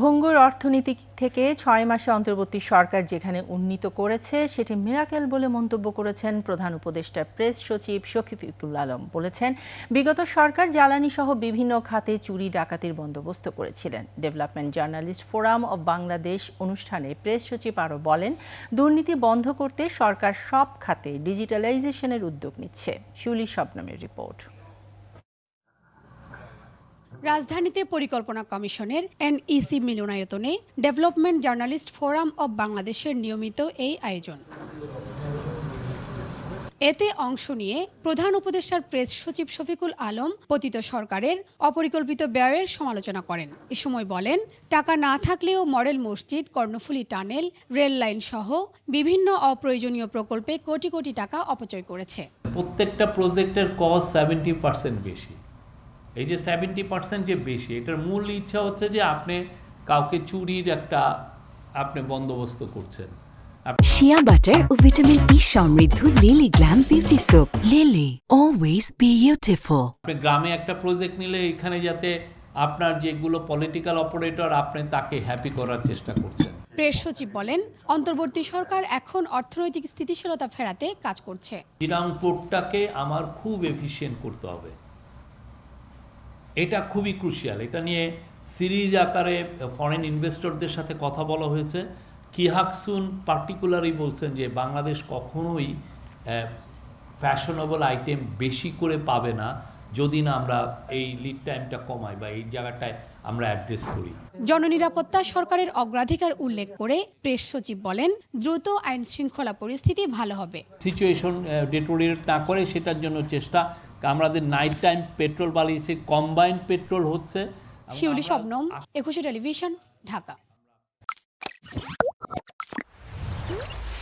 ভঙ্গুর অর্থনীতি থেকে ছয় মাসে অন্তর্বর্তী সরকার যেখানে উন্নীত করেছে, সেটি মিরাকেল বলে মন্তব্য করেছেন প্রধান উপদেষ্টা প্রেস সচিব শফিকুল আলম বলেছেন, বিগত সরকার জ্বালানি সহ বিভিন্ন খাতে চুরি, ডাকাতির বন্দোবস্ত করেছিলেন। Development Journalist Forum of Bangladesh অনুষ্ঠানে প্রেস সচিব আরও বলেন, দুর্নীতি বন্ধ করতে সরকার সব খাতে ডিজিটালাইজেশনের উদ্যোগ নিচ্ছে। শিউলি শবনমের রিপোর্ট। রাজধানীতে পরিকল্পনা কমিশনের এনইসি মিলনায়তনে ডেভেলপমেন্ট জার্নালিস্ট ফোরাম অব বাংলাদেশের নিয়মিত এই আয়োজন। এতে অংশ নিয়ে প্রধান উপদেষ্টার প্রেস সচিব শফিকুল আলম পতিত সরকারের অপরিকল্পিত ব্যয়ের সমালোচনা করেন। এ সময় বলেন, টাকা না থাকলেও মডেল মসজিদ, কর্ণফুলী টানেল, রেল লাইন সহ বিভিন্ন অপ্রয়োজনীয় প্রকল্পে কোটি কোটি টাকা অপচয় করেছে। প্রত্যেকটা প্রজেক্টের কস্ট সেভেন্টি পার্সেন্ট বেশি। এই যে সেভেন্টি পার্সেন্ট যে বেশি এটার মূল ইচ্ছা হচ্ছে যে আপনি কাউকে চুরির একটা আপনি বন্দোবস্ত করছেন। শিয়া বাটার ও ভিটামিন ই সমৃদ্ধ Lily Glam Beauty soap Lily always beautiful আপনি গ্রামে একটা প্রজেক্ট নিলে এখানে যাতে আপনার যেগুলো পলিটিক্যাল অপারেটর আপনি তাকে হ্যাপি করার চেষ্টা করছেন। প্রেস সচিব বলেন অন্তর্বর্তী সরকার এখন অর্থনৈতিক স্থিতিশীলতা ফেরাতে কাজ করছে। চিরাং পোর্টটাকে আমার খুব এফিসিয়েন্ট করতে হবে। এটা খুবই ক্রুশিয়াল এটা নিয়ে সিরিজ আকারে ফরেন ইনভেস্টরদের সাথে কথা বলা হয়েছে। কিহাকসুন পার্টিকুলারই বলছেন যে, বাংলাদেশ কখনোই ফ্যাশনেবল আইটেম বেশি করে পাবে না। যদি না আমরা এই লিড টাইমটা কমাই বা এই জায়গাটায় আমরা অ্যাড্রেস করি। জননিরাপত্তা সরকারের অগ্রাধিকার উল্লেখ করে প্রেস সচিব বলেন দ্রুত আইন শৃঙ্খলা পরিস্থিতি ভালো হবে। সিচুয়েশন ডেটোরিয়েট না করে সেটার জন্য চেষ্টা। আমাদের নাইট টাইম পেট্রোল বাড়িয়েছে কম্বাইন্ড পেট্রোল হচ্ছে। শিউলি শবনম একুশে টেলিভিশন ঢাকা।